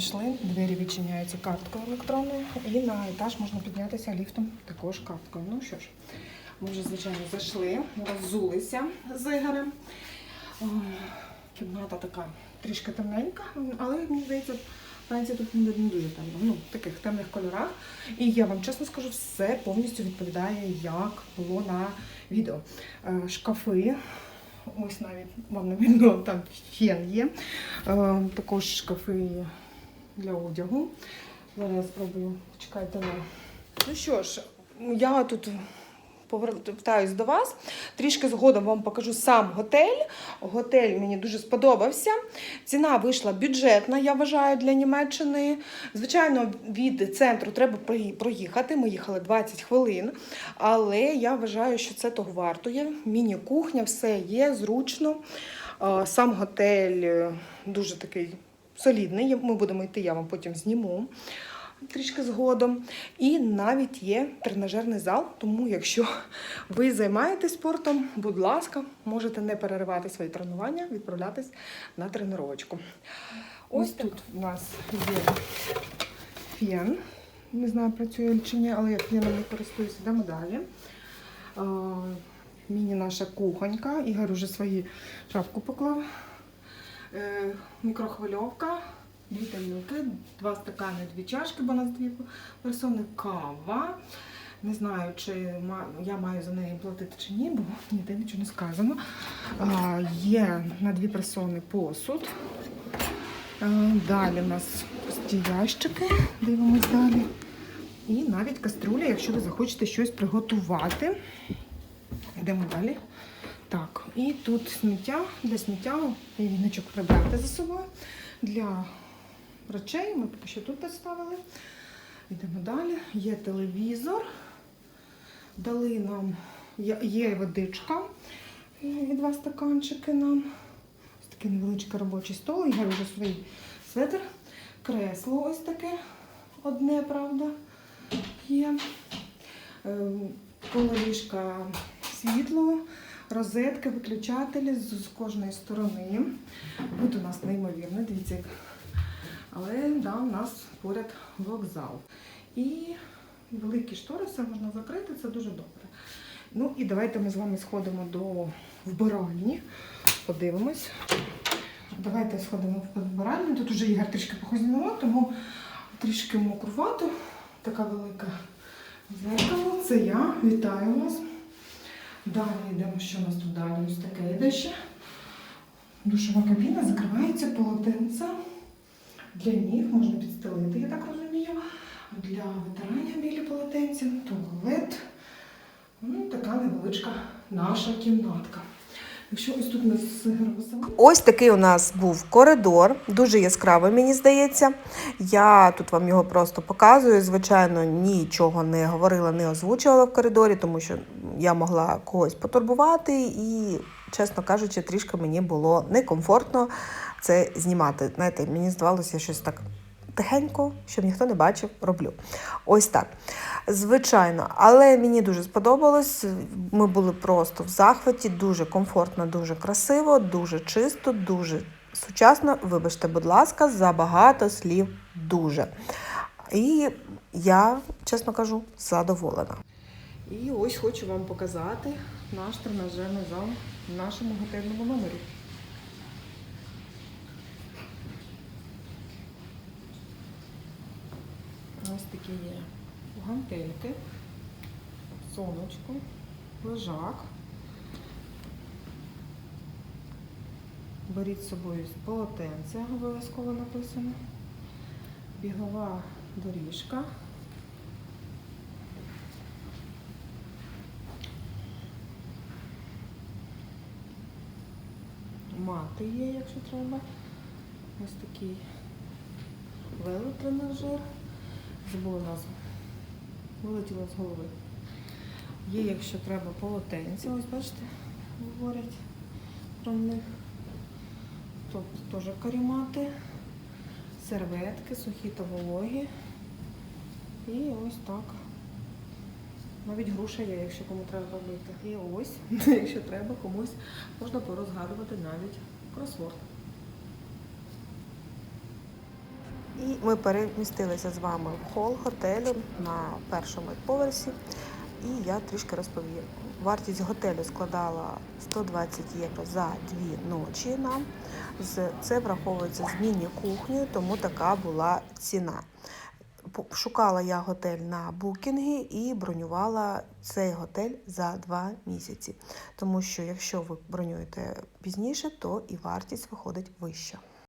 пішли, двері відчиняються карткою електронною, і на етаж можна піднятися ліфтом також карткою. Ну що ж, ми вже, звичайно, зайшли, роззулися з Ігорем. Кімната така трішки темненька, але мені здається, Франція тут не не дуже темно. Ну, в таких темних кольорах. І я вам чесно скажу, все повністю відповідає, як було на відео. Е, Шкафи. Ось навіть вам не видно, там фен є. Е, Також шкафи для одягу. Зараз спробую. Чекайте на. Ну що ж, я тут повертаюсь до вас. Трішки згодом вам покажу сам готель. Готель мені дуже сподобався. Ціна вийшла бюджетна, я вважаю, для Німеччини. Звичайно, від центру треба проїхати. Ми їхали 20 хвилин. Але я вважаю, що це того вартує. Міні-кухня, все є, зручно. Е, Сам готель е, дуже такий солідний. Ми будемо йти, я вам потім зніму трішки згодом. І навіть є тренажерний зал. Тому, якщо ви займаєтесь спортом, будь ласка, можете не переривати свої тренування, відправлятись на тренувачку. Ось тут у нас є фен. Не знаю, працює чи ні, але я феном не користуюся. Йдемо далі. Міні наша кухонька. Ігор уже свої шапку поклав. Е, мікрохвильовка, дві тарілки, два стакани, дві чашки, бо у нас дві персони, кава. Не знаю, чи я маю за неї платити чи ні, бо ніде нічого не сказано. А, є на дві персони посуд. Е, Далі у нас пусті ящики, дивимось далі. І навіть каструля, якщо ви захочете щось приготувати. Йдемо далі. Так, і тут сміття для сміття віночок прибрати за собою. Для речей ми поки що тут поставили. Йдемо далі. Є телевізор. Дали нам є, водичка і два стаканчики нам. Ось такий невеличкий робочий стол. Я вже свій светр. Кресло ось таке. Одне, правда, є. Е, Коло ліжка світло, розетки, виключателі з, кожної сторони. Тут у нас неймовірно, дивіться. Але да, у нас поряд вокзал. І великі штори, все можна закрити, це дуже добре. Ну і давайте ми з вами сходимо до вбиральні, подивимось. Давайте сходимо в вбиральню. Тут уже Ігор трішки похознував, тому трішки мокрувато. Така велика зеркало. Це я. Вітаю вас. Далі йдемо, що у нас тут далі? Ось таке йде ще. Душова кабіна, закривається полотенце. Для ніг можна підстелити, я так розумію. Для витирання білі полотенця, туалет. Ну, така невеличка наша кімнатка. Якщо ось тут нас. Ось такий у нас був коридор, дуже яскравий, мені здається. Я тут вам його просто показую. Звичайно, нічого не говорила, не озвучувала в коридорі, тому що я могла когось потурбувати, і, чесно кажучи, трішки мені було некомфортно це знімати. Знаєте, мені здавалося щось так тихенько, щоб ніхто не бачив, роблю. Ось так. Звичайно, але мені дуже сподобалось. Ми були просто в захваті, дуже комфортно, дуже красиво, дуже чисто, дуже сучасно. Вибачте, будь ласка, за багато слів дуже. І я, чесно кажу, задоволена. І ось хочу вам показати наш тренажерний зал в нашому готельному номері. Ось є гантельки, сонечко, лежак. Беріть з собою полотенце, обов'язково написано. Бігова доріжка. Мати є, якщо треба. Ось такий велотренажер. Забула назву. Вилетіла з голови. Є, якщо треба, полотенця. Ось бачите, говорять про них. Тобто теж карімати, серветки, сухі та вологі. І ось так. Навіть груша є, якщо кому треба робити. І ось, якщо треба, комусь можна порозгадувати навіть кросворд. І ми перемістилися з вами в хол готелю на першому поверсі. І я трішки розповім. Вартість готелю складала 120 євро за дві ночі нам. Це враховується з міні-кухнею, тому така була ціна. Шукала я готель на букінгі і бронювала цей готель за два місяці. Тому що якщо ви бронюєте пізніше, то і вартість виходить вища.